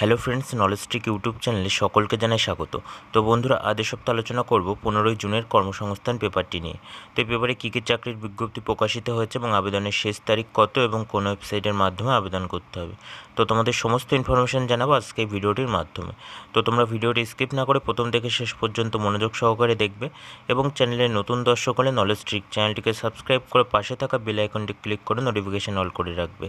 Hello friends knowledge trick YouTube চ্যানেলে সকলকে জানাই স্বাগত। তো বন্ধুরা, আজ সপ্তাহে আলোচনা করব পনেরোই জুনের কর্মসংস্থান পেপারটি নিয়ে। তো এই পেপারে কী কী চাকরির বিজ্ঞপ্তি প্রকাশিত হয়েছে এবং আবেদনের শেষ তারিখ কত এবং কোন ওয়েবসাইটের মাধ্যমে আবেদন করতে হবে? তো তোমাদের সমস্ত ইনফরমেশন জানাব আজকে ভিডিওটির মাধ্যমে। তো তোমরা ভিডিওটি স্কিপ না করে প্রথম থেকে শেষ পর্যন্ত মনোযোগ সহকারে দেখবে এবং চ্যানেলে নতুন দর্শক হলে নলেজ ট্রিক চ্যানেলটিকে সাবস্ক্রাইব করে পাশে থাকা বেল আইকনটি ক্লিক করে নোটিফিকেশন অল করে রাখবে।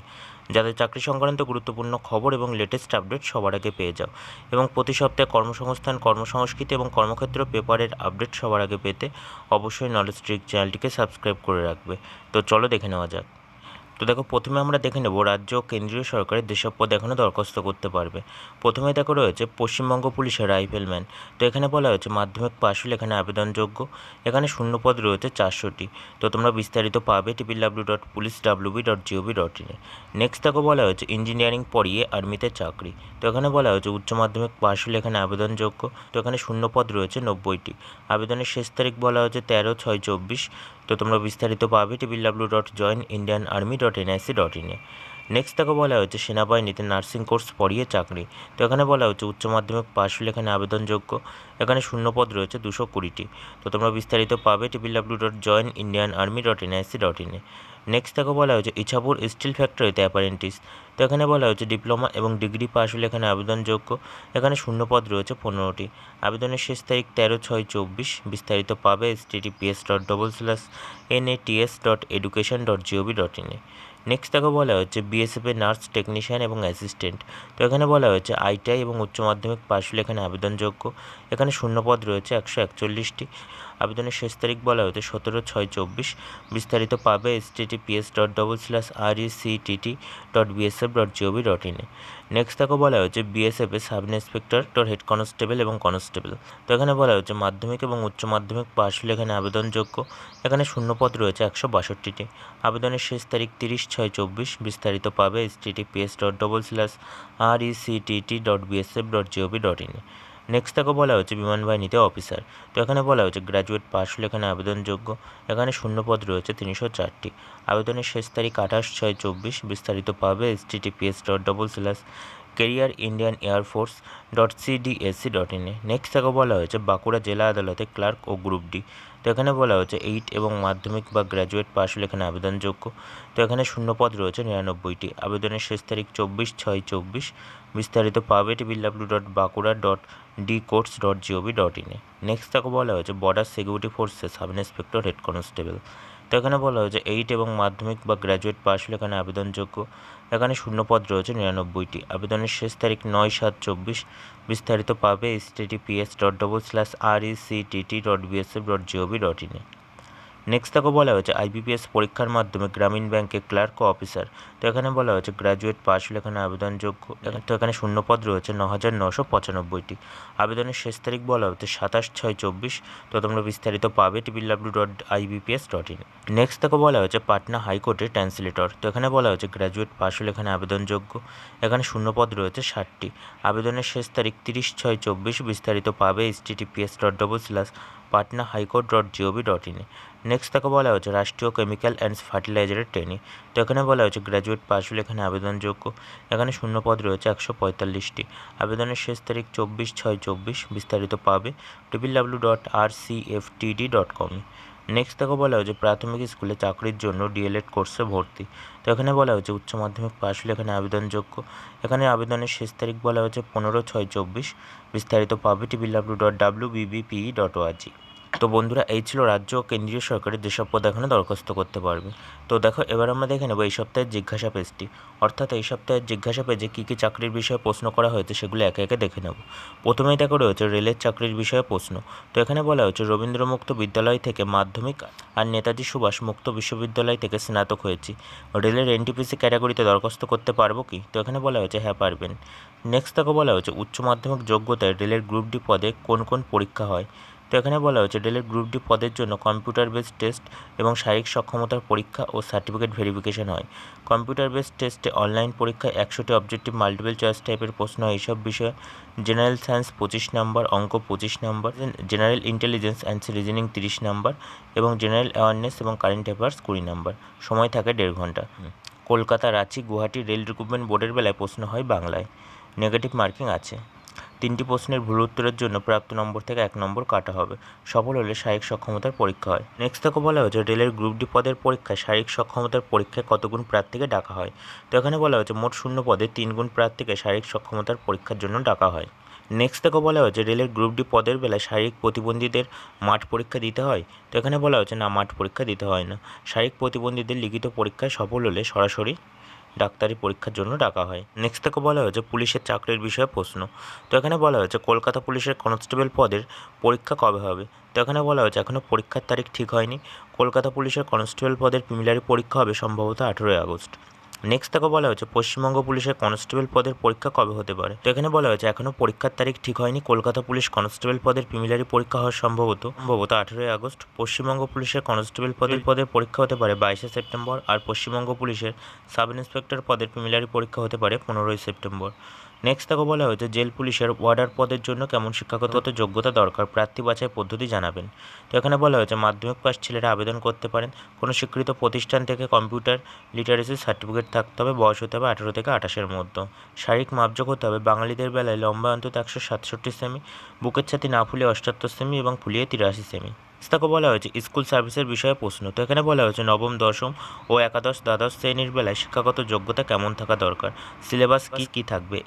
যাতে চাকরি সংক্রান্ত গুরুত্বপূর্ণ খবর এবং লেটেস্ট আপডেট সবার আগে পেয়ে যাও। এবং প্রতি সপ্তাহে কর্মসংস্থান, কর্মসংস্কৃতি এবং কর্মক্ষেত্র পেপারের আপডেট সবার আগে পেতে অবশ্যই নলেজ ট্রিক চ্যানেলটিকে সাবস্ক্রাইব করে রাখবে। তো চলো দেখে নেওয়া যাক। তো দেখো, প্রথমে আমরা দেখে নেব রাজ্য কেন্দ্রীয় সরকারের যেসব পদ এখনও দরখাস্ত করতে পারবে। প্রথমে দেখো রয়েছে পশ্চিমবঙ্গ পুলিশের রাইফেলম্যান। তো এখানে বলা হয়েছে মাধ্যমিক পাশ হলে এখানে আবেদনযোগ্য। এখানে শূন্য পদ রয়েছে চারশোটি। তো তোমরা বিস্তারিত পাবে TP W dot police WB dot GOV dot ইনে নেক্সট দেখো বলা হয়েছে ইঞ্জিনিয়ারিং পড়িয়ে আর্মিতে চাকরি। তো এখানে বলা হয়েছে উচ্চ মাধ্যমিক পাশ হলে এখানে আবেদনযোগ্য। তো এখানে শূন্য পদ রয়েছে নব্বইটি। আবেদনের শেষ তারিখ বলা হয়েছে তেরো ছয় চব্বিশ। তো তোমরা বিস্তারিত পাবে TBL W dot join Indian army dot NIC dot ইনে নেক্সট তাকে বলা হয়েছে, সেনাবাহিনীতে নার্সিং কোর্স পড়িয়ে চাকরি। তো এখানে বলা হচ্ছে উচ্চ মাধ্যমিক পাশ হলে এখানে আবেদনযোগ্য। এখানে শূন্যপদ রয়েছে, দুশো কুড়িটি। তো তোমরা বিস্তারিত পাবে TP W dot join Indian army dot NIC dot ইনে নেক্সট তাকে বলা হয়েছে, ইছাপুর স্টিল ফ্যাক্টরিতে অ্যাপারেন্টিস তো এখানে বলা হয়েছে ডিপ্লোমা এবং ডিগ্রি পাশ হলে এখানে আবেদনযোগ্য। এখানে শূন্যপদ রয়েছে, পনেরোটি। আবেদনের শেষ তারিখ তেরো ছয় চব্বিশ। বিস্তারিত পাবে S TTPS dot double slash N A TS dot education dot GOV dot ইনে নেক্সট তাকে বলা হচ্ছে বিএসএফের নার্স টেকনিশিয়ান এবং অ্যাসিস্ট্যান্ট তো এখানে বলা হয়েছে আইটিআই এবং উচ্চ মাধ্যমিক পাশ হলে এখানে আবেদনযোগ্য। এখানে শূন্য পদ রয়েছে, একশো একচল্লিশটি। আবেদনের শেষ তারিখ বলা হয়েছে সতেরো ছয় চব্বিশ। বিস্তারিত পাবে S TTPS dot double slash R E C TT dot BSF dot GOV dot ইনে নেক্সট তাকে বলা হয়েছে বিএসএফ বিএসএফের sub inspector dot head constable এবং কনস্টেবল। তো এখানে বলা হয়েছে মাধ্যমিক এবং উচ্চ মাধ্যমিক পাশ হলে এখানে আবেদনযোগ্য। এখানে শূন্যপদ রয়েছে একশো বাষট্টিটি। আবেদনের শেষ তারিখ তিরিশ ছয় চব্বিশ। বিস্তারিত পাবে S TTPS dot double slash R E C TT dot BSF dot GOV dot ইনে নেক্সট তাকে বলা হচ্ছে বিমান বাহিনীতে অফিসার তো এখানে বলা হয়েছে গ্র্যাজুয়েট পাস হলে এখানে আবেদনযোগ্য। এখানে শূন্যপদ রয়েছে তিনশো চারটি। আবেদনের শেষ তারিখ আঠাশ ছয় চব্বিশ। বিস্তারিত পাবে S TTPS dot double slash career Indian air force dot CDSC dot ইনে নেক্সট তাকে বলা হয়েছে বাঁকুড়া জেলা আদালতে ক্লার্ক ও গ্রুপ ডি। তো এখানে বলা হয়েছে এইট এবং মাধ্যমিক বা গ্র্যাজুয়েট পাস হলে এখানে আবেদনযোগ্য। তো এখানে শূন্যপদ রয়েছে নিরানব্বইটি। আবেদনের শেষ তারিখ চব্বিশ ছয় চব্বিশ। বিস্তারিত পাবে W dot Bankura dot D course dot GOV dot ইনে নেক্সট তাকে বলা হয়েছে বর্ডার সিকিউরিটি ফোর্সে সাব ইন্সপেক্টর হেড কনস্টেবল তো এখানে বলা হয়েছে এইট এবং মাধ্যমিক বা গ্র্যাজুয়েট পাস হলে এখানে আবেদনযোগ্য। এখানে শূন্যপদ রয়েছে, নিরানব্বইটি। আবেদনের শেষ তারিখ নয় সাত চব্বিশ। বিস্তারিত পাবে S TTPS dot double slash R E C dot BSF dot GOV dot ইনে নেক্সট তাকে বলা হয়েছে আইবিপিএস পরীক্ষার মাধ্যমে গ্রামীণ ব্যাংকে ক্লার্ক ও অফিসার। তো এখানে বলা হয়েছে গ্র্যাজুয়েট পাস হলে এখানে আবেদনযোগ্য তো এখানে শূন্যপদ রয়েছে ন হাজার নশো পঁচানব্বইটি। আবেদনের শেষ তারিখ বলা হচ্ছে সাতাশ ছয় চব্বিশ। তো তোমরা বিস্তারিত পাবে W dot IBPS dot in. Next তাকে বলা হয়েছে পাটনা হাইকোর্টের ট্রান্সলেটর। তো এখানে বলা হয়েছে গ্র্যাজুয়েট পাস হলে এখানে আবেদনযোগ্য। এখানে শূন্যপদ রয়েছে ষাটটি। আবেদনের শেষ তারিখ তিরিশ ছয় চব্বিশ। বিস্তারিত পাবে S TTPS dot double slash Patna high court dot GOV dot ইনে নেক্সট তাকে বলা হচ্ছে রাষ্ট্রীয় কেমিক্যাল অ্যান্ড ফার্টিলাইজারের ট্রেনিং তো এখানে বলা হচ্ছে গ্র্যাজুয়েট পাস হলে এখানে আবেদনযোগ্য। এখানে শূন্য পদ রয়েছে, একশো পঁয়তাল্লিশটি। আবেদনের শেষ তারিখ চব্বিশ ছয় চব্বিশ, বিস্তারিত পাবে W dot R C F TD dot কমে নেক্সট তাকে বলা হয়েছে প্রাথমিক স্কুলে চাকরির জন্য ডিএলএড কোর্সে ভর্তি। তো এখানে বলা হয়েছে উচ্চ মাধ্যমিক পাস হলে এখানে আবেদনযোগ্য। এখানে আবেদনের শেষ তারিখ বলা হয়েছে পনেরো ছয় চব্বিশ। বিস্তারিত পাবে TV W dot W BBP dot ORG তো বন্ধুরা, এই ছিল রাজ্য ও কেন্দ্রীয় সরকারের যেসব পদ এখানে দরখাস্ত করতে পারবে। তো দেখো, এবার আমরা দেখে নেব এই সপ্তাহের জিজ্ঞাসা পেজটি। অর্থাৎ এই সপ্তাহের জিজ্ঞাসা পেজে কী কী চাকরির বিষয়ে প্রশ্ন করা হয়েছে সেগুলো একে একে দেখে নেব। প্রথমেই দেখো, রয়েছে রেলের চাকরির বিষয়ে প্রশ্ন। তো এখানে বলা হয়েছে রবীন্দ্র মুক্ত বিদ্যালয় থেকে মাধ্যমিক আর নেতাজি সুভাষ মুক্ত বিশ্ববিদ্যালয় থেকে স্নাতক হয়েছি। রেলের এনটিপিসি ক্যাটাগরিতে দরখাস্ত করতে পারব কি? তো এখানে বলা হয়েছে হ্যাঁ পারবেন। নেক্সট তাকে বলা হয়েছে, উচ্চ মাধ্যমিক যোগ্যতায় রেলের গ্রুপ ডি পদে কোন কোন পরীক্ষা হয়? তো এখানে বলা হয়েছে ডেলের গ্রুপ ডি পদের জন্য কম্পিউটার বেসড টেস্ট এবং শারীরিক সক্ষমতার পরীক্ষা ও সার্টিফিকেট ভেরিফিকেশন হয়। কম্পিউটার বেস টেস্টে অনলাইন পরীক্ষায় একশোটি অবজেক্টিভ মাল্টিপল চয়েস টাইপের প্রশ্ন হয়। এইসব বিষয়ে জেনারেল সায়েন্স পঁচিশ নাম্বার অঙ্ক পঁচিশ number general intelligence and reasoning তিরিশ নাম্বার এবং জেনারেল অ্যাওয়ারনেস এবং কারেন্ট অ্যাফেয়ার্স কুড়ি নাম্বার সময় থাকে দেড় ঘণ্টা। কলকাতা রাঁচি গুয়াহাটি রেল রিক্রুটমেন্ট বোর্ডের বেলায় প্রশ্ন হয় বাংলায়। নেগেটিভ মার্কিং আছে। তিনটি প্রশ্নের ভুল উত্তরের জন্য প্রাপ্ত নম্বর থেকে এক নম্বর কাটা হবে। সফল হলে শারীরিক সক্ষমতার পরীক্ষা হয়। নেক্সট থেকে বলা হয়েছে, রেলের গ্রুপ ডি পদের পরীক্ষায় শারীরিক সক্ষমতার পরীক্ষায় কতগুণ প্রার্থীকে ডাকা হয়? তো এখানে বলা হয়েছে, মোট শূন্য পদে তিন গুণ প্রার্থীকে শারীরিক সক্ষমতার পরীক্ষার জন্য ডাকা হয়। নেক্সট থেকে বলা হয়েছে, রেলের গ্রুপ ডি পদের বেলায় শারীরিক প্রতিবন্ধীদের মাঠ পরীক্ষা দিতে হয়? তো এখানে বলা হয়েছে, না, মাঠ পরীক্ষা দিতে হয় না। শারীরিক প্রতিবন্ধীদের লিখিত পরীক্ষায় সফল হলে সরাসরি ডাক্তারি পরীক্ষার জন্য ডাকা হয়। নেক্সট থেকে বলা হয়েছে, পুলিশের চাকরির বিষয়ে প্রশ্ন। তো এখানে বলা হয়েছে, কলকাতা পুলিশের কনস্টেবল পদের পরীক্ষা কবে হবে? তো এখানে বলা হয়েছে এখনও পরীক্ষার তারিখ ঠিক হয়নি। কলকাতা পুলিশের কনস্টেবল পদের প্রিমিলারি পরীক্ষা হবে সম্ভবত আঠেরোই আগস্ট। নেক্সট তাকে বলা হয়েছে পশ্চিমবঙ্গ পুলিশের কনস্টেবল পদের পরীক্ষা কবে হতে পারে? তো এখানে বলা হয়েছে এখনও পরীক্ষার তারিখ ঠিক হয়নি। কলকাতা পুলিশ কনস্টেবল পদের প্রিমিলারি পরীক্ষা হওয়ার সম্ভবত সম্ভবত আঠেরোই আগস্ট। পশ্চিমবঙ্গ পুলিশের কনস্টেবল পদের পদের পরীক্ষা হতে পারে বাইশে সেপ্টেম্বর আর পশ্চিমবঙ্গ পুলিশের সাব ইন্সপেক্টর পদের প্রিমিলারি পরীক্ষা হতে পারে পনেরোই সেপ্টেম্বর। নেক্সট তাকে বলা হয়েছে, জেল পুলিশের ওয়ার্ডার পদের জন্য কেমন শিক্ষাগত যোগ্যতা দরকার, প্রার্থী বাছাই পদ্ধতি জানাবেন। তো এখানে বলা হয়েছে, মাধ্যমিক পাস ছেলেরা আবেদন করতে পারেন। কোনো স্বীকৃত প্রতিষ্ঠান থেকে কম্পিউটার লিটারেসি সার্টিফিকেট থাকতে হবে, বয়স হতে হবে আঠেরো থেকে আঠাশের মধ্যে। শারীরিক মাপযোগ হতে হবে, বাঙালিদের বেলায় লম্বা অন্তত একশো সাতষট্টি সেমি, বুকের ছাতি না ফুলিয়ে অষ্টাত্তর সেমি এবং ফুলিয়ে তিরাশি সেমি। তাকে বলা হয়েছে, স্কুল সার্ভিসের বিষয়ে প্রশ্ন। তো এখানে বলা হয়েছে, নবম, দশম ও একাদশ দ্বাদশ শ্রেণির বেলায় শিক্ষাগত যোগ্যতা কেমন থাকা দরকার? সিলেবাস কী কী থাকবে?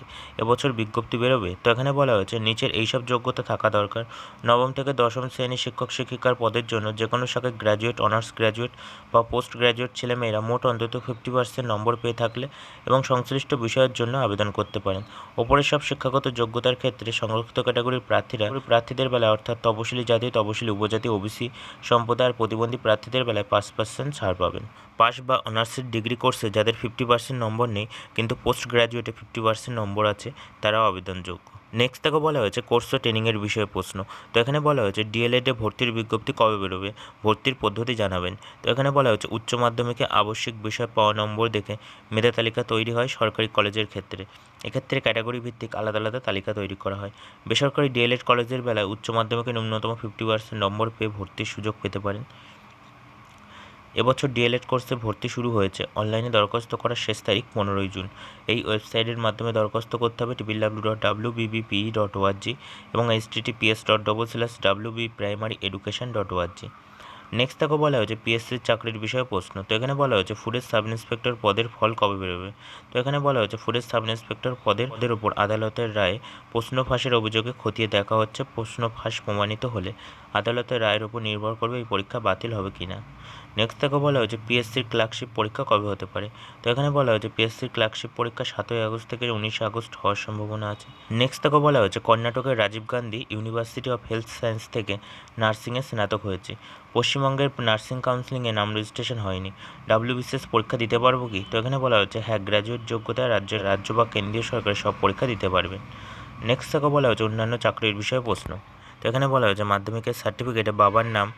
এবছর বিজ্ঞপ্তি বেরোবে। তো এখানে বলা হয়েছে, নিচের এইসব যোগ্যতা থাকা দরকার। নবম থেকে দশম শ্রেণির শিক্ষক, শিক্ষিকার পদের জন্য যে কোনো শাখায় গ্র্যাজুয়েট, অনার্স গ্র্যাজুয়েট বা পোস্ট গ্র্যাজুয়েট ছেলেমেয়েরা মোট অন্তত ফিফটি পার্সেন্ট নম্বর পেয়ে থাকলে এবং সংশ্লিষ্ট বিষয়ের জন্য আবেদন করতে পারেন। ওপরের সব শিক্ষাগত যোগ্যতার ক্ষেত্রে সংরক্ষিত ক্যাটাগরির প্রার্থীরা, প্রার্থীদের বেলায় অর্থাৎ তপশিলি জাতি, তপশিলি উপজাতি ওবিসি সম্প্রদায়ের প্রতিবন্ধী প্রার্থীদের বেলায় পাঁচ পার্সেন্ট ছাড় পাবেন। পাস বা অনার্সের ডিগ্রি কোর্সে যাদের ফিফটি পার্সেন্ট নম্বর নেই, কিন্তু পোস্ট গ্র্যাজুয়েটে ফিফটি পার্সেন্ট নম্বর আছে, তারাও আবেদনযোগ্য। নেক্সট থেকে বলা হয়েছে কোর্স ও ট্রেনিংয়ের বিষয়ে প্রশ্ন। তো এখানে বলা হয়েছে ডিএলএডে ভর্তির বিজ্ঞপ্তি কবে বেরোবে? ভর্তির পদ্ধতি জানাবেন। তো এখানে বলা হয়েছে, উচ্চ মাধ্যমিকে আবশ্যিক বিষয় পাওয়া নম্বর দেখে মেধা তালিকা তৈরি হয় সরকারি কলেজের ক্ষেত্রে। এক্ষেত্রে ক্যাটাগরি ভিত্তিক আলাদা আলাদা তালিকা তৈরি করা হয়। বেসরকারি ডিএলএড কলেজের বেলায় উচ্চ মাধ্যমিকে ন্যূনতম ফিফটি পার্সেন্ট নম্বর পেয়ে ভর্তির সুযোগ পেতে পারেন। এবছর ডিএলএড কোর্সে ভর্তি শুরু হয়েছে। অনলাইনে দরখাস্ত করার শেষ তারিখ পনেরোই জুন। এই ওয়েবসাইটের মাধ্যমে দরখাস্ত করতে হবে TPL W dot W BBP dot ORG এবং H TTPS dot double slash W B primary education dot ORG next তাকে বলা হয়েছে পিএসসির চাকরির বিষয়ে প্রশ্ন। তো এখানে বলা হয়েছে ফুডের সাব ইন্সপেক্টর পদের ফল কবে বেরোবে? তো এখানে বলা হয়েছে ফুডের সাব ইন্সপেক্টর পদের পদের উপর আদালতের রায়ে প্রশ্ন ফাঁসের অভিযোগে খতিয়ে দেখা হচ্ছে। প্রশ্ন ফাঁস প্রমাণিত হলে আদালতের রায়ের উপর নির্ভর করবে এই পরীক্ষা বাতিল হবে কি না। নেক্সট থেকে বলা হয়েছে পিএসসির ক্লার্কশিপ পরীক্ষা কবে হতে পারে? তো এখানে বলা হয়েছে পিএসসির ক্লার্কশিপ পরীক্ষা সাতই আগস্ট থেকে উনিশে আগস্ট হওয়ার সম্ভাবনা আছে। নেক্সট থেকে বলা হয়েছে, কর্ণাটকের Rajiv Gandhi university of health science থেকে নার্সিংয়ে স্নাতক হয়েছে। পশ্চিমবঙ্গের নার্সিং কাউন্সিলিংয়ে নাম রেজিস্ট্রেশন হয়নি। ডাব্লিউবিসিএস পরীক্ষা দিতে পারব কি? তো এখানে বলা হয়েছে হ্যাঁ গ্র্যাজুয়েট যোগ্যতায় রাজ্যের রাজ্য বা কেন্দ্রীয় সরকার সব পরীক্ষা দিতে পারবে। নেক্সট থেকে বলা হয়েছে, অন্যান্য চাকরির বিষয়ে প্রশ্ন। তো এখানে বলা হয়েছে মাধ্যমিকের সার্টিফিকেটে বাবার নাম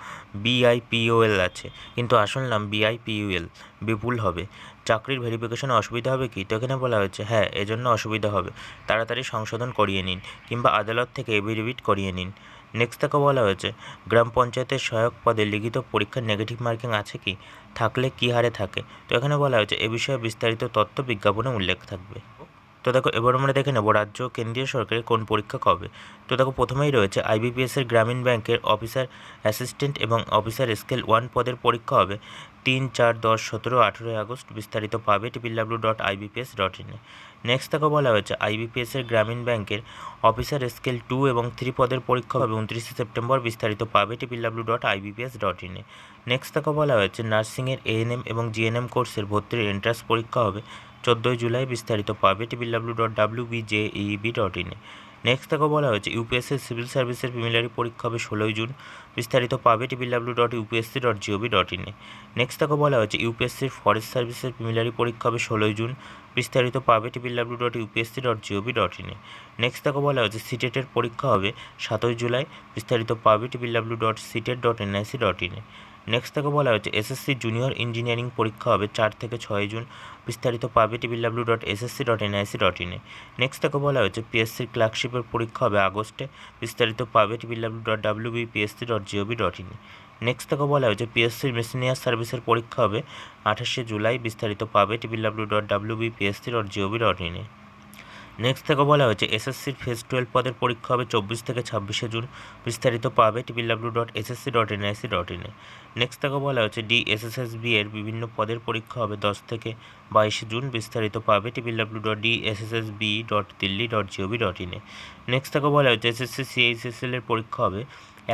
বিআইপিওএল আছে। কিন্তু আসল নাম বিআইপিইউএল বিপুল হবে। চাকরির ভেরিফিকেশনে অসুবিধা হবে কি? তো এখানে বলা হয়েছে হ্যাঁ এজন্য অসুবিধা হবে। তাড়াতাড়ি সংশোধন করিয়ে নিন কিংবা আদালত থেকে এভিডেভিট করিয়ে নিন। নেক্সট থেকে বলা হয়েছে, গ্রাম পঞ্চায়েতের সহায়ক পদে লিখিত পরীক্ষার নেগেটিভ মার্কিং আছে কি? থাকলে কী হারে থাকে? তো এখানে বলা হয়েছে, এ বিষয়ে বিস্তারিত তথ্য বিজ্ঞাপনে উল্লেখ থাকবে। তো দেখো, এবার আমরা দেখে নেব রাজ্য কেন্দ্রীয় সরকারের কোন পরীক্ষা কবে। তো দেখো, প্রথমেই রয়েছে আইবিপিএসের গ্রামীণ ব্যাংকের অফিসার অ্যাসিস্ট্যান্ট এবং অফিসার স্কেল ওয়ান পদের পরীক্ষা হবে তিন চার দশ সতেরো আঠেরোই আগস্ট। বিস্তারিত পাবে টিপিডাব্লিউ ডট আইবিপিএস ডট ইনে নেক্সট থেকে বলা হয়েছে আইবিপিএসের গ্রামীণ ব্যাংকের অফিসার স্কেল টু এবং থ্রি পদের পরীক্ষা হবে উনত্রিশে সেপ্টেম্বর। বিস্তারিত পাবে টিপিডাব্লিউ ডট আইবিপিএস ডট ইনে নেক্সট থেকে বলা হয়েছে, নার্সিংয়ের এএনএম এবং জিএনএম কোর্সের ভর্তির এন্ট্রান্স পরীক্ষা হবে চোদ্দোই জুলাই বিস্তারিত পাবে TPW dot W BJEB dot ইনে নেক্সট থেকে বলা হয়েছে ইউপিএসসি সিভিল সার্ভিসের প্রিমিলারি পরীক্ষা হবে ষোলোই জুন। বিস্তারিত পাবে TPW dot UPSC dot GOV dot ইনে নেক্সট থেকে বলা হয়েছে ইউপিএসসির ফরেস্ট সার্ভিসের প্রিমিলারি পরীক্ষা হবে ষোলোই জুন। বিস্তারিত পাবে TPW dot UPSC dot GOV dot ইনে নেক্সট থেকে বলা হয়েছে সিটেটের পরীক্ষা হবে সাতই জুলাই। বিস্তারিত পাবে TPW dot CTET dot NIC dot ইনে নেক্সট থেকে বলা হয়েছে এসএসসি জুনিয়র ইঞ্জিনিয়ারিং পরীক্ষা হবে চার থেকে ছয় জুন। বিস্তারিত পাবে TPW dot SSC dot NIC dot ইনে নেক্সট থেকে বলা হয়েছে পিএসসির ক্লার্কশিপের পরীক্ষা হবে আগস্টে। বিস্তারিত পাবে TPW dot W B PSC dot GOV dot ইনে নেক্সট থেকে বলা হয়েছে পিএসসির মেসিনিয়ার সার্ভিসের পরীক্ষা হবে আঠাশে জুলাই। বিস্তারিত পাবে TPW dot W B PSC dot GOV dot ইনে নেক্সট থেকে বলা হয়েছে এসএসসির ফেজ টুয়েলভ পদের পরীক্ষা হবে চব্বিশ থেকে ছাব্বিশে জুন। বিস্তারিত পাবে TPW dot SSC dot NIC dot ইনে নেক্সট থেকে বলা হয়েছে ডি এসএসএসবি এর বিভিন্ন পদের পরীক্ষা হবে দশ থেকে বাইশে জুন। বিস্তারিত পাবে TPW dot D SSSB dot Delhi dot GOV dot ইনে নেক্সট থেকে বলা হয়েছে এসএসসি সিএইচএসএল এর পরীক্ষা হবে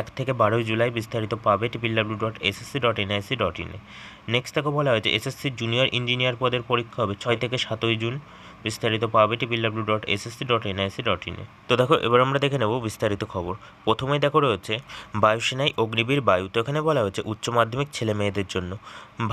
এক থেকে বারোই জুলাই। বিস্তারিত পাবে TPW dot SSC dot NIC dot ইনে নেক্সট থেকে বলা হয়েছে এসএসসি জুনিয়র ইঞ্জিনিয়ার পদের পরীক্ষা হবে ছয় থেকে সাতই জুন। বিস্তারিত পাবে TPW dot S SSC dot NIC dot ইনে তো দেখো, এবার আমরা দেখে নেব বিস্তারিত খবর। প্রথমেই দেখো রয়েছে, বায়ুসেনায় অগ্নিবীর বায়ু তো এখানে বলা হয়েছে উচ্চ মাধ্যমিক ছেলে মেয়েদের জন্য।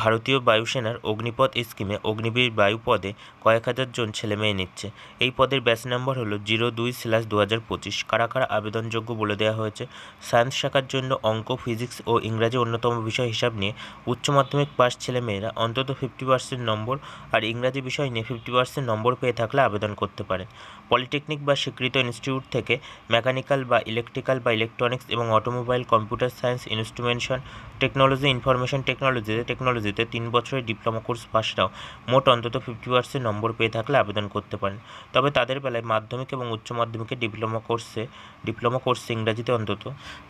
ভারতীয় বায়ুসেনার অগ্নিপথ স্কিমে অগ্নিবীর বায়ু পদে কয়েক হাজার জন ছেলে মেয়ে নিচ্ছে। এই পদের ব্যাচ নম্বর হলো জিরো দুই স্ল্যাশ দু হাজার পঁচিশ কারা কারা আবেদনযোগ্য বলে দেওয়া হয়েছে? সায়েন্স শাখার জন্য অঙ্ক, ফিজিক্স ও ইংরাজি অন্যতম বিষয় হিসাব নিয়ে উচ্চ মাধ্যমিক পাস ছেলে মেয়েরা অন্তত ফিফটি পার্সেন্ট নম্বর, আর ইংরাজি বিষয় নিয়ে ফিফটি পার্সেন্ট নম্বর পেয়ে থাকলে আবেদন করতে পারেন পলিটেকনিক বা স্বীকৃত ইনস্টিটিউট থেকে মেকানিক্যাল বা ইলেকট্রিক্যাল বা ইলেকট্রনিক্স এবং automobile, computer science instrumentation technology, information টেকনোলজিতে টেকনোলজিতে তিন বছরের ডিপ্লোমা কোর্স পাশরাও মোট অন্তত ফিফটি পার্সেন্ট নম্বর পেয়ে থাকলে আবেদন করতে পারেন। তবে তাদের বেলায় মাধ্যমিক এবং উচ্চ মাধ্যমিকের ডিপ্লোমা কোর্সে ডিপ্লোমা কোর্সে ইংরাজিতে অন্তত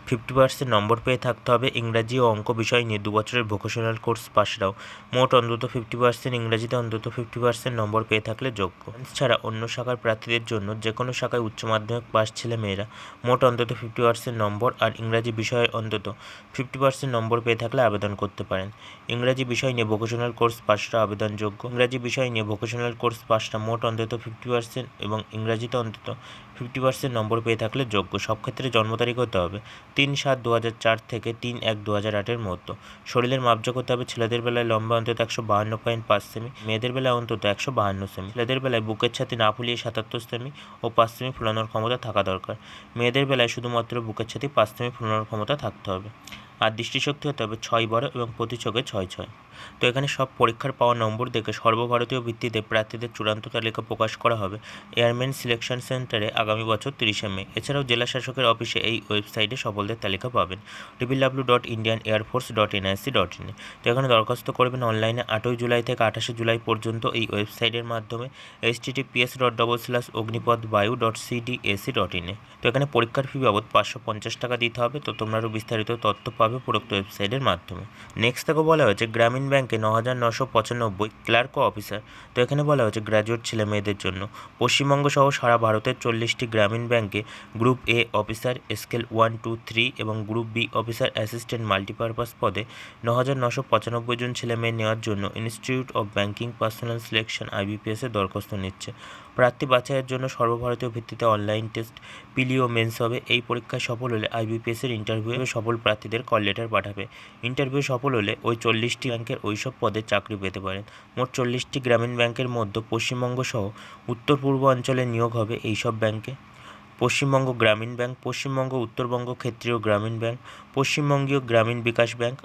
ফিফটি পার্সেন্ট নম্বর পেয়ে থাকতে হবে। ইংরাজি ও অঙ্ক বিষয় নিয়ে দু বছরের ভোকেশনাল কোর্স পাশরাও মোট অন্তত ফিফটি পার্সেন্ট ইংরাজিতে অন্তত ফিফটি পার্সেন্ট নম্বর পেয়ে থাকলে যোগ্য। ছাড়া অন্য শাখার প্রার্থীদের জন্য যে কোনো শাখায় উচ্চ মাধ্যমিক পাস ছেলে মেয়েরা মোট অন্তত ফিফটি পার্সেন্ট নম্বর আর ইংরাজি বিষয়ে অন্তত ফিফটি পার্সেন্ট নম্বর পেয়ে থাকলে আবেদন করতে পারেন। ইংরাজি বিষয় নিয়ে ভোকেশনাল কোর্স পাসটা আবেদনযোগ্য। ইংরাজি বিষয় নিয়ে ভোকেশনাল কোর্স পাসটা মোট অন্তত ফিফটি পার্সেন্ট এবং ইংরাজিতে অন্তত ফিফটি পার্সেন্ট নম্বর পেয়ে থাকলে যোগ্য। সব ক্ষেত্রে জন্ম তারিখ হতে হবে তিন সাত দু চার থেকে তিন এক দু হাজার আটের মধ্যে। শরীরের মাপযোগ হতে হবে ছেলেদের বেলায় লম্বা অন্তত একশো বাহান্ন পয়েন্ট পাঁচ সেমি মেয়েদের বেলায় অন্তত একশো বাহান্ন সেমি ছেলেদের বেলায় বুকের ছাতি না ফুলিয়ে সাতাত্তর ও পাঁচ সেমি ফুলানোর ক্ষমতা থাকা দরকার। মেয়েদের বেলায় শুধুমাত্র বুকের ছাতি পাঁচতমি ফুলানোর ক্ষমতা থাকতে হবে। আর দৃষ্টিশক্তি হতে হবে ছয় বারো এবং প্রতি ছয় ছয়। তো এখানে সব পরীক্ষার পাওয়া নম্বর দেখে সর্বভারতীয় ভিত্তিতে প্রার্থীদের চূড়ান্ত তালিকা প্রকাশ করা হবে এয়ারম্যান সিলেকশন সেন্টারে আগামী বছর তিরিশে মে। এছাড়াও জেলা শাসকের অফিসে এই ওয়েবসাইটে সফলদের তালিকা পাবেন W dot Indian air force dot NIC dot ইনে তো এখানে দরখাস্ত করবেন অনলাইনে আটই জুলাই থেকে আঠাশে জুলাই পর্যন্ত এই ওয়েবসাইটের মাধ্যমে H TTPS dot double slash Agnipath Vayu dot CDAC dot ইনে তো এখানে পরীক্ষার ফি বাবদ পাঁচশো পঞ্চাশ টাকা দিতে হবে। তো তোমরা আরও বিস্তারিত তথ্য পাবে উপরোক্ত ওয়েবসাইটের মাধ্যমে। নেক্সট থেকে বলা হয়েছে, গ্রামীণ ব্যাংকে ন হাজার নশো পঁচানব্বই ক্লার্ক ও অফিসার তো এখানে বলা হয়েছে গ্র্যাজুয়েট ছেলে মেয়েদের জন্য। পশ্চিমবঙ্গ সহ সারা ভারতের চল্লিশটি গ্রামীণ ব্যাংকে group A officer scale one two three এবং group B officer assistant multipurpose পদে ন হাজার নশো পঁচানব্বই জন ছেলে মেয়ে নেওয়ার জন্য institute of banking personnel selection আইবিপিএসে দরখাস্ত নিচ্ছে। প্রার্থী বাছাইয়ের জন্য সর্বভারতীয় ভিত্তিতে অনলাইন টেস্ট পিলি ও মেন্স হবে। এই পরীক্ষায় সফল হলে আইবিপিএসের ইন্টারভিউ সফল প্রার্থীদের কল লেটার পাঠাবে। ইন্টারভিউ সফল হলে ওই চল্লিশটি ব্যাংকের ওইসব পদে চাকরি পেতে পারেন। মোট চল্লিশটি গ্রামীণ ব্যাংকের মধ্যে পশ্চিমবঙ্গ সহ উত্তর পূর্ব অঞ্চলে নিয়োগ হবে এইসব ব্যাংকে। পশ্চিমবঙ্গ গ্রামীণ ব্যাংক, পশ্চিমবঙ্গ উত্তরবঙ্গ ক্ষেত্রীয় গ্রামীণ ব্যাংক, পশ্চিমবঙ্গীয় গ্রামীণ বিকাশ ব্যাংক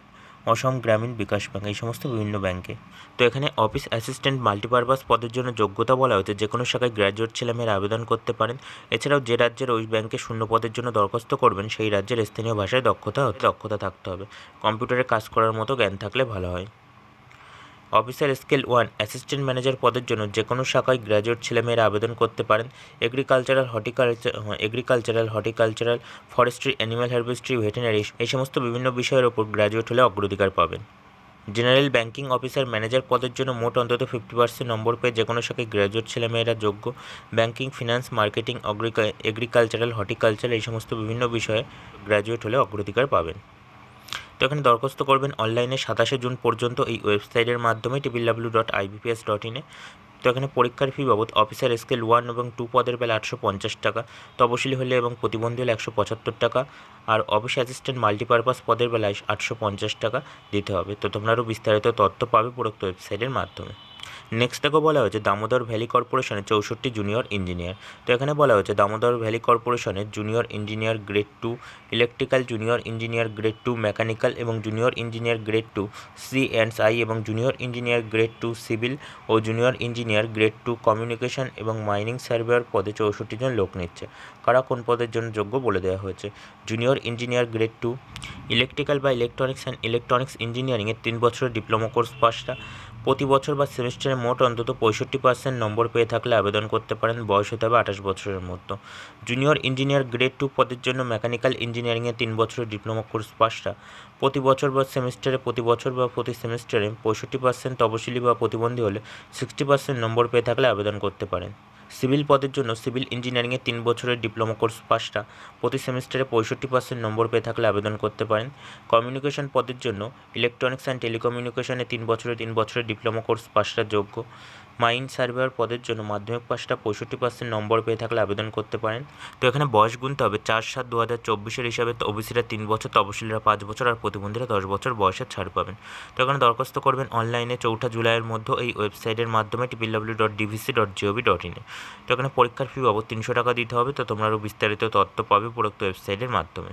অসম গ্রামীণ বিকাশ ব্যাঙ্ক এই সমস্ত বিভিন্ন ব্যাংকে। তো এখানে অফিস অ্যাসিস্ট্যান্ট মাল্টিপারপাস পদের জন্য যোগ্যতা বলা হয়েছে, যে কোনো শাখায় গ্র্যাজুয়েট ছেলেমেয়েরা আবেদন করতে পারেন। এছাড়াও যে রাজ্যের ওই ব্যাংকে শূন্য পদের জন্য দরখাস্ত করবেন, সেই রাজ্যের স্থানীয় ভাষায় দক্ষতা দক্ষতা থাকতে হবে। কম্পিউটারে কাজ করার মতো জ্ঞান থাকলে ভালো হয়। Officer scale one, assistant manager পদের জন্য যে কোনো শাখায় গ্র্যাজুয়েট ছেলেমেয়েরা আবেদন করতে পারেন। Agricultural horticulture agricultural horticultural, forestry, animal হার্ভেস্ট্রি veterinary এই সমস্ত বিভিন্ন বিষয়ের ওপর গ্র্যাজুয়েট হলে অগ্রাধিকার পাবেন। জেনারেল ব্যাংকিং অফিসার ম্যানেজার পদের জন্য মোট অন্তত ফিফটি পার্সেন্ট নম্বর পেয়ে যে কোনো শাখায় গ্র্যাজুয়েট ছেলেমেয়েরা যোগ্য। ব্যাংকিং, ফিনান্স, মার্কেটিং, অগ্রিকা, এগ্রিকালচারাল হর্টিকালচার, এই সমস্ত বিভিন্ন বিষয়ে গ্র্যাজুয়েট হলে অগ্রাধিকার পাবেন। এখানে দরখাস্ত করবেন অনলাইনে সাতাশে জুন পর্যন্ত এই ওয়েবসাইটের মাধ্যমে টিবিডাব্লিউ ডট আইবিপিএস ডট ইনে তো এখানে পরীক্ষার ফি বাবদ অফিসার স্কেল ওয়ান এবং টু পদের বেলা আটশো পঞ্চাশ টাকা, তপশিলি হলে এবং প্রতিবন্ধী হলে একশো পঁচাত্তর টাকা, আর অফিস অ্যাসিস্ট্যান্ট মাল্টিপারপাস পদের বেলায় আটশো পঞ্চাশ টাকা দিতে হবে। তো তোমরা আরও বিস্তারিত তথ্য পাবে উপরোক্ত ওয়েবসাইটের মাধ্যমে। নেক্সট দেখো বলা হয়েছে দামোদর ভ্যালি কর্পোরেশনের চৌষট্টি জুনিয়র ইঞ্জিনিয়ার তো এখানে বলা হয়েছে দামোদর ভ্যালি কর্পোরেশনের junior engineer grade two electrical junior engineer grade two mechanical এবং junior engineer grade two C and I এবং junior engineer grade two civil ও junior engineer grade two communication এবং মাইনিং সার্ভেয়ার পদে চৌষট্টি জন লোক নিচ্ছে। কারা কোন পদের জন্য যোগ্য বলে দেওয়া হয়েছে? Junior engineer grade two electrical বা ইলেকট্রনিক্স অ্যান্ড ইলেকট্রনিক্স ইঞ্জিনিয়ারিংয়ের তিন বছরের ডিপ্লোমা কোর্স পাসটা প্রতি বছর বা সেমিস্টারে মোট অন্তত পঁয়ষট্টি পার্সেন্ট নম্বর পেয়ে থাকলে আবেদন করতে পারেন, বয়স হতে হবে আঠাশ বছরের মতো। জুনিয়র ইঞ্জিনিয়ার গ্রেড টু পদের জন্য মেকানিক্যাল ইঞ্জিনিয়ারিংয়ে তিন বছরের ডিপ্লোমা কোর্স পাশটা। প্রতি বছর বা সেমিস্টারে, প্রতি বছর বা প্রতি সেমিস্টারে পঁয়ষট্টি পার্সেন্ট তপশিলি বা প্রতিবন্ধী হলে সিক্সটি পার্সেন্ট নম্বর পেয়ে থাকলে আবেদন করতে পারেন। সিভিল পদের জন্য সিভিল ইঞ্জিনিয়ারিংয়ে তিন বছরের ডিপ্লোমা কোর্স পাশটা প্রতি সেমিস্টারে পঁয়ষট্টি পার্সেন্ট নম্বর পেয়ে থাকলে আবেদন করতে পারেন। কমিউনিকেশন পদের জন্য ইলেকট্রনিক্স অ্যান্ড টেলিকমিউনিকেশনে তিন বছরের তিন বছরের ডিপ্লোমা কোর্স পাশটা যোগ্য। মাইন সার্ভেয়ার পদের জন্য মাধ্যমিক পাসটা পঁয়ষট্টি পার্সেন্ট নম্বর পেয়ে থাকলে আবেদন করতে পারেন। তো এখানে বয়স গুনতে হবে চার সাত দু হাজার চব্বিশের হিসাবে ওবিসিরা তিন বছর তপশিলীরা পাঁচ বছর আর প্রতিবন্ধীরা দশ বছর বয়সের ছাড় পাবেন। তো এখানে দরখাস্ত করবেন অনলাইনে চৌঠা জুলাইয়ের মধ্যে এই ওয়েবসাইটের মাধ্যমে TPL W dot DVC dot GOV dot ইনে তো এখানে পরীক্ষার ফি বাবদ তিনশো টাকা দিতে হবে, তো তোমরা আরও বিস্তারিত তথ্য পাবে উপরোক্ত ওয়েবসাইটের মাধ্যমে।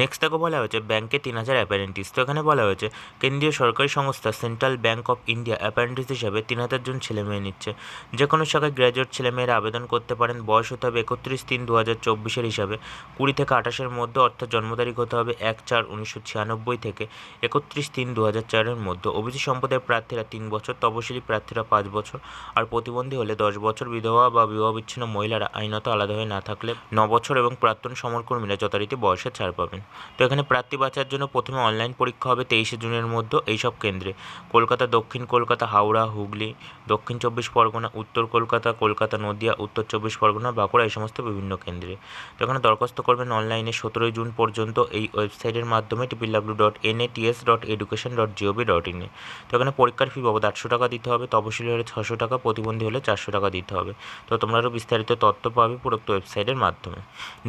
নেক্সট দেখো বলা হয়েছে ব্যাংকে তিন হাজার অ্যাপারেন্টিস তো এখানে বলা হয়েছে, কেন্দ্রীয় সরকারি সংস্থা central bank of India apprentice হিসাবে তিন হাজার জন ছেলেমেয়ে নিচ্ছে। যে কোনো শাখায় গ্র্যাজুয়েট ছেলেমেয়েরা আবেদন করতে পারেন, বয়স হতে হবে একত্রিশ তিন দু হাজার চব্বিশের হিসাবে। কুড়ি থেকে আঠাশের মধ্যে, অর্থাৎ জন্ম তারিখ হতে হবে এক চার উনিশশো ছিয়ানব্বই থেকে একত্রিশ তিন দু হাজার চারের মধ্যে। ওবিসি সম্প্রদায়ের প্রার্থীরা তিন বছর, তপশিলি প্রার্থীরা পাঁচ বছর, আর প্রতিবন্ধী হলে দশ বছর, বিধবা বা বিবাহ বিচ্ছিন্ন মহিলারা আইনত আলাদা হয়ে না থাকলে ন বছর এবং প্রাক্তন সমরকর্মীরা যথারীতি বয়সে ছাড় পাবেন। তো এখানে প্রার্থী বাছার জন্য প্রথমে অনলাইন পরীক্ষা হবে তেইশে জুনের মধ্যে এইসব কেন্দ্রে। কলকাতা, দক্ষিণ কলকাতা, হাওড়া, হুগলি, দক্ষিণ চব্বিশ পরগনা, উত্তর কলকাতা কলকাতা, নদিয়া, উত্তর চব্বিশ পরগনা, বাঁকুড়া এই সমস্ত বিভিন্ন কেন্দ্রে। তো এখানে দরখাস্ত করবেন অনলাইনে সতেরোই জুন পর্যন্ত এই ওয়েবসাইটের মাধ্যমে TPL W dot N A TS dot education dot GOV dot ইনে তো এখানে পরীক্ষার ফি বাবদ আটশো টাকা দিতে হবে তপশিলি হলে ছশো টাকা, প্রতিবন্ধী হলে চারশো টাকা দিতে হবে। তো তোমরা আরও বিস্তারিত তথ্য পাবে উপরোক্ত ওয়েবসাইটের মাধ্যমে।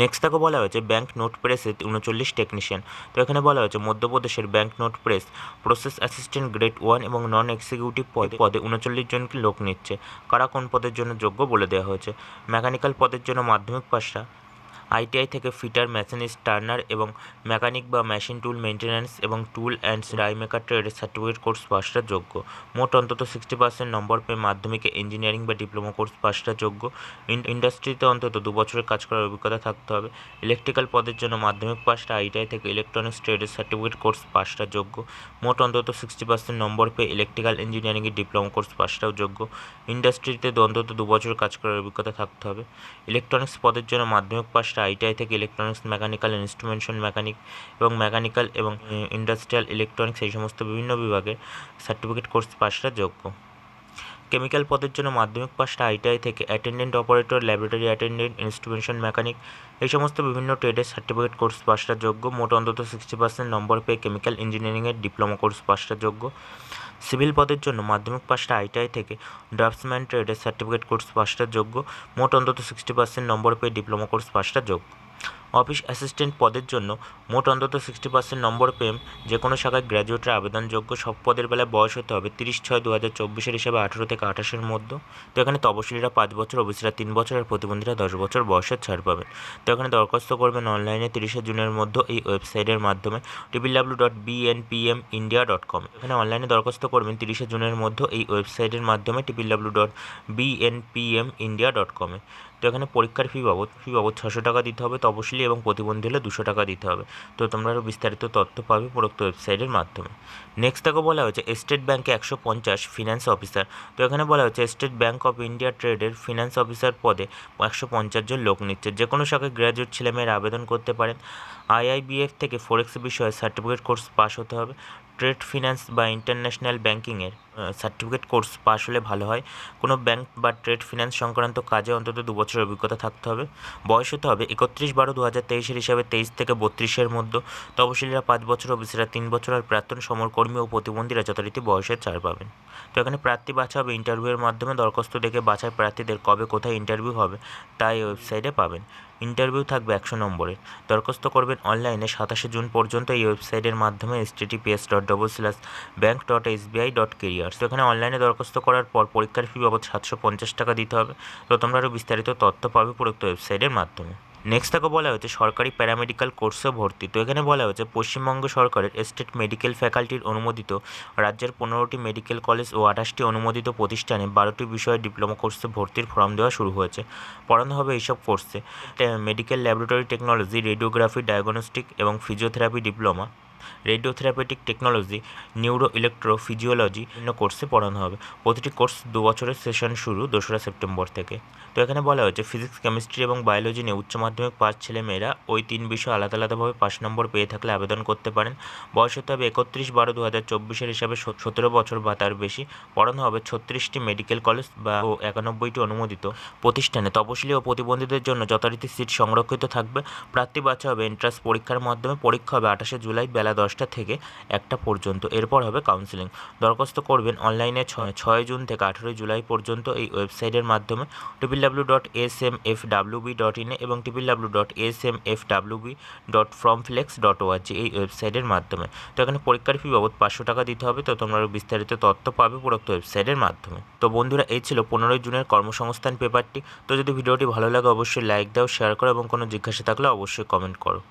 নেক্সট তাকে বলা হয়েছে ব্যাংক নোট প্রেসে উনচল্লিশ টেকনিশিয়ান। তো এখানে বলা হয়েছে, মধ্যপ্রদেশের bank note press process assistant grade one এবং নন এক্সিকিউটিভ পদে পদে উনচল্লিশ জনকে লোক নিচ্ছে। কারা কোন পদের জন্য যোগ্য বলে দেওয়া হয়েছে। মেকানিক্যাল পদের জন্য মাধ্যমিক পাশটা আইটিআই থেকে ফিটার মেশিনিস্ট টার্নার এবং মেকানিক বা মেশিন টুল মেনটেন্যান্স এবং টুল অ্যান্ড ডাই মেকার ট্রেডের সার্টিফিকেট কোর্স পাসটা যোগ্য। মোট অন্তত সিক্সটি পার্সেন্ট নম্বর পেয়ে মাধ্যমিকে ইঞ্জিনিয়ারিং বা ডিপ্লোমা কোর্স পাসটা যোগ্য। ইন্ডাস্ট্রিতে অন্তত দু বছরের কাজ করার অভিজ্ঞতা থাকতে হবে। ইলেকট্রিক্যাল পদের জন্য মাধ্যমিক পাসটা আইটিআই থেকে ইলেকট্রনিক্স ট্রেডের সার্টিফিকেট কোর্স পাসটা যোগ্য। মোট অন্তত সিক্সটি পার্সেন্ট নম্বর পেয়ে ইলেকট্রিক্যাল ইঞ্জিনিয়ারিংয়ের ডিপ্লোমা কোর্স পাসটাও যোগ্য। ইন্ডাস্ট্রিতে অন্তত দু বছরের কাজ করার অভিজ্ঞতা থাকতে হবে। ইলেকট্রনিক্স পদের জন্য মাধ্যমিক পাসটা আইটিআই থেকে ইলেকট্রনিক্স মেকানিক্যাল ইনস্ট্রুমেন্টেশন মেকানিক এবং মেকানিক্যাল এবং ইন্ডাস্ট্রিয়াল ইলেকট্রনিক্স এই সমস্ত বিভিন্ন বিভাগে সার্টিফিকেট কোর্স পাশরা যোগ্য। কেমিক্যাল পদের জন্য মাধ্যমিক পাসটা আইটিআই থেকে attendant operator, laboratory attendant instrumentation mechanic, এই সমস্ত বিভিন্ন ট্রেডের সার্টিফিকেট কোর্স পাশটা যোগ্য। মোট অন্তত সিক্সটি পার্সেন্ট নম্বর পেয়ে কেমিক্যাল ইঞ্জিনিয়ারিংয়ের ডিপ্লোমা কোর্স পাশটা যোগ্য। সিভিল পদের জন্য মাধ্যমিক পাসটা আইটিআই থেকে ড্রাফটসম্যান ট্রেডের সার্টিফিকেট কোর্স পাশটা যোগ্য। মোট অন্তত সিক্সটি পার্সেন্ট নম্বর পেয়ে ডিপ্লোমা কোর্স পাসটা যোগ্য। অফিস অ্যাসিস্ট্যান্ট পদের জন্য মোট অন্তত সিক্সটি পার্সেন্ট নম্বর পেম যে কোনো শাখায় গ্র্যাজুয়েটের আবেদনযোগ্য সব পদের বেলায় বয়স হতে হবে তিরিশ ছয় দু হাজার চব্বিশের হিসাবে আঠেরো থেকে আঠাশের মধ্যে। তো এখানে তপশিলীরা পাঁচ বছর অফিসরা তিন বছর আর প্রতিবন্ধীরা দশ বছর বয়সের ছাড় পাবেন। তো এখানে দরখাস্ত করবেন অনলাইনে তিরিশে জুনের মধ্যে এই ওয়েবসাইটের মাধ্যমে TPL W dot BNPM India dot com এখানে অনলাইনে দরখাস্ত করবেন তিরিশে জুনের মধ্যে এই ওয়েবসাইটের মাধ্যমে TPL W dot BNPM India dot কমে এখানে পরীক্ষার ফি বাবদ ফি বাবদ ছশো টাকা দিতে হবে তপশিলি এবং প্রতিবন্ধী হলে দুশো টাকা দিতে হবে। তো তোমরা আরও বিস্তারিত তথ্য পাবে উপরোক্ত ওয়েবসাইটের মাধ্যমে। নেক্সট তাকে বলা হয়েছে স্টেট ব্যাঙ্কে একশো পঞ্চাশ ফিনান্স অফিসার তো এখানে বলা হয়েছে স্টেট ব্যাঙ্ক অফ ইন্ডিয়া ট্রেডের ফিনান্স অফিসার পদে একশো পঞ্চাশ জন লোক নিচ্ছে। যে কোনো শাখায় গ্র্যাজুয়েট ছেলেমেয়েরা আবেদন করতে পারেন। আইআইবিএফ থেকে ফরেক্স বিষয়ে সার্টিফিকেট কোর্স পাস হতে হবে। ট্রেড ফিন্যান্স বা ইন্টারন্যাশনাল ব্যাঙ্কিংয়ের সার্টিফিকেট কোর্স পাস হলে ভালো হয়। কোনো ব্যাংক বা ট্রেড ফিন্যান্স সংক্রান্ত কাজে অন্তত দু বছরের অভিজ্ঞতা থাকতে হবে। বয়স হতে হবে একত্রিশ বারো দু হাজার তেইশের হিসাবে তেইশ থেকে বত্রিশের মধ্যে। তপশিলীরা পাঁচ বছর অফিসেরা তিন বছর আর প্রাক্তন সমরকর্মী ও প্রতিবন্ধীরা যথারীতি বয়সের ছাড় পাবেন। তো এখানে প্রার্থী বাছা হবে ইন্টারভিউয়ের মাধ্যমে দরখাস্ত দেখে বাছাই প্রার্থীদের কবে কোথায় ইন্টারভিউ হবে, তাই ওয়েবসাইটে পাবেন। ইন্টারভিউ থাকবে একশো নম্বরের দরখাস্ত করবেন অনলাইনে সাতাশে জুন পর্যন্ত এই ওয়েবসাইটের মাধ্যমে S TTPS dot double slash bank dot SBI dot careers এখানে অনলাইনে দরখাস্ত করার পর পরীক্ষার ফি বাবদ সাতশো পঞ্চাশ টাকা দিতে হবে। তো তোমরা আরও বিস্তারিত তথ্য পাবে উপরোক্ত ওয়েবসাইটের মাধ্যমে। নেক্সট তাকে বলা হয়েছে, সরকারি প্যারামেডিক্যাল কোর্সে ভর্তি। তো এখানে বলা হয়েছে, পশ্চিমবঙ্গ সরকারের স্টেট মেডিকেল ফ্যাকাল্টির অনুমোদিত রাজ্যের পনেরোটি মেডিকেল কলেজ ও আঠাশটি অনুমোদিত প্রতিষ্ঠানে বারোটি বিষয়ে ডিপ্লোমা কোর্সে ভর্তির ফর্ম দেওয়া শুরু হয়েছে। পড়ানো হবে এইসব কোর্সে medical laboratory technology radiography diagnostic এবং physiotherapy diploma radiotherapeutic technology neuro electrophysiology বিভিন্ন কোর্সে পড়ানো হবে। প্রতিটি কোর্স দু বছরের সেশন শুরু দোসরা সেপ্টেম্বর থেকে। তো এখানে বলা হয়েছে, ফিজিক্স, কেমিস্ট্রি এবং বায়োলজি নিয়ে উচ্চ মাধ্যমিক পাস ছেলেমেয়েরা ওই তিন বিষয় আলাদা আলাদাভাবে পাস নম্বর পেয়ে থাকলে আবেদন করতে পারেন। বয়স হতে হবে একত্রিশ বারো দু হাজার চব্বিশের হিসাবে সতেরো বছর বা তার বেশি। পড়ানো হবে ছত্রিশটি মেডিকেল কলেজ বা ও একানব্বইটি অনুমোদিত প্রতিষ্ঠানে। তপশিলি ও প্রতিবন্ধীদের জন্য যথারীতি সিট সংরক্ষিত থাকবে। প্রার্থী বাছা হবে, এন্ট্রান্স পরীক্ষার মাধ্যমে। পরীক্ষা হবে আঠাশে জুলাই বেলা দশটা থেকে একটা পর্যন্ত। এরপর হবে কাউন্সিলিং দরখাস্ত করবেন অনলাইনে ছয় ছয় জুন থেকে আঠেরোই জুলাই পর্যন্ত এই ওয়েবসাইটের মাধ্যমে। Triple W dot S M F WB dot ইনে এবং triple W dot S M F W B dot from flex dot org এই ওয়েবসাইটের মাধ্যমে। তো এখানে পরীক্ষার ফি বাবদ পাঁচশো টাকা দিতে হবে, তো তোমরা বিস্তারিত তথ্য পাবে উপরোক্ত ওয়েবসাইটের মাধ্যমে। তো বন্ধুরা, এই ছিল পনেরোই জুনের কর্মসংস্থান পেপারটি তো যদি ভিডিওটি ভালো লাগে, অবশ্যই লাইক দাও শেয়ার করো এবং কোনো জিজ্ঞাসা থাকলে অবশ্যই কমেন্ট করো।